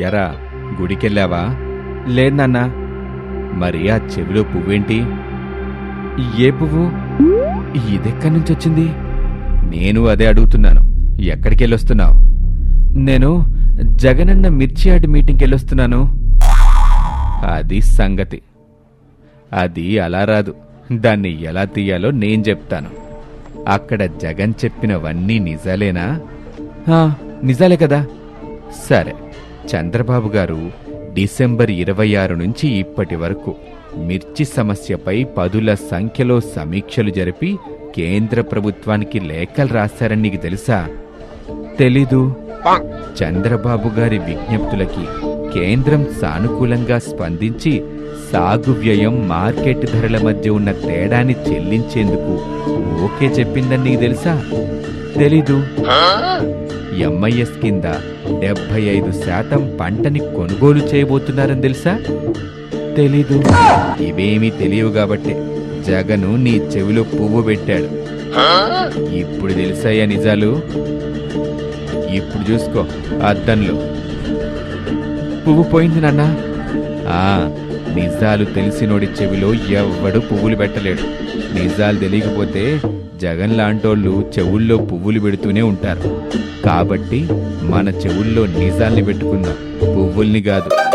ఎరా గుడికెళ్ళావా? లేదన్నా మరి ఆ చెవిలో పువ్వేంటి? ఏ పువ్వు? ఇదెక్కడి నుంచి వచ్చింది నేను అదే అడుగుతున్నాను. ఎక్కడికెళ్ళొస్తున్నావు? నేను జగనన్న మిర్చి యార్డ్ మీటింగ్కి వెళ్ళొస్తున్నాను అది సంగతి. అది అలా రాదు. దాన్ని ఎలా తీయాలో నేను చెప్తాను. అక్కడ జగన్ చెప్పినవన్నీ నిజాలేనా? నిజాలే కదా. సరే. చంద్రబాబు గారు డిసెంబర్ ఇరవై ఆరు నుంచి ఇప్పటి వరకు మిర్చి సమస్యపై పదుల సంఖ్యలో సమీక్షలు జరిపి కేంద్ర ప్రభుత్వానికి లేఖలు రాశారని నీకు తెలుసా? తెలీదు? చంద్రబాబు గారి విజ్ఞప్తులకి కేంద్రం సానుకూలంగా స్పందించి సాగు వ్యయం మార్కెట్ ధరల మధ్య ఉన్న తేడాని చెల్లించేందుకు ఓకే చెప్పిందని నీకు తెలుసా? తెలీదు? ఎంఐఎస్ కింద డెబ్బై ఐదు శాతం పంటని కొనుగోలు చేయబోతున్నారని తెలుసా? తెలీదు. ఇవేమీ తెలియవు కాబట్టే జగను నీ చెవిలో పువ్వు పెట్టాడు. ఇప్పుడు తెలిసాయా నిజాలు? ఇప్పుడు చూసుకో అద్దంలో. పువ్వు పోయింది నాన్న. ఆ నిజాలు తెలిసినోడి చెవిలో ఎవ్వడు పువ్వులు పెట్టలేడు. నిజాలు తెలియకపోతే జగన్ లాంటోళ్ళు చెవుల్లో పువ్వులు పెడుతూనే ఉంటారు. కాబట్టి మన చెవుల్లో నిజాల్ని పెట్టుకుందాం. పువ్వుల్ని కాదు.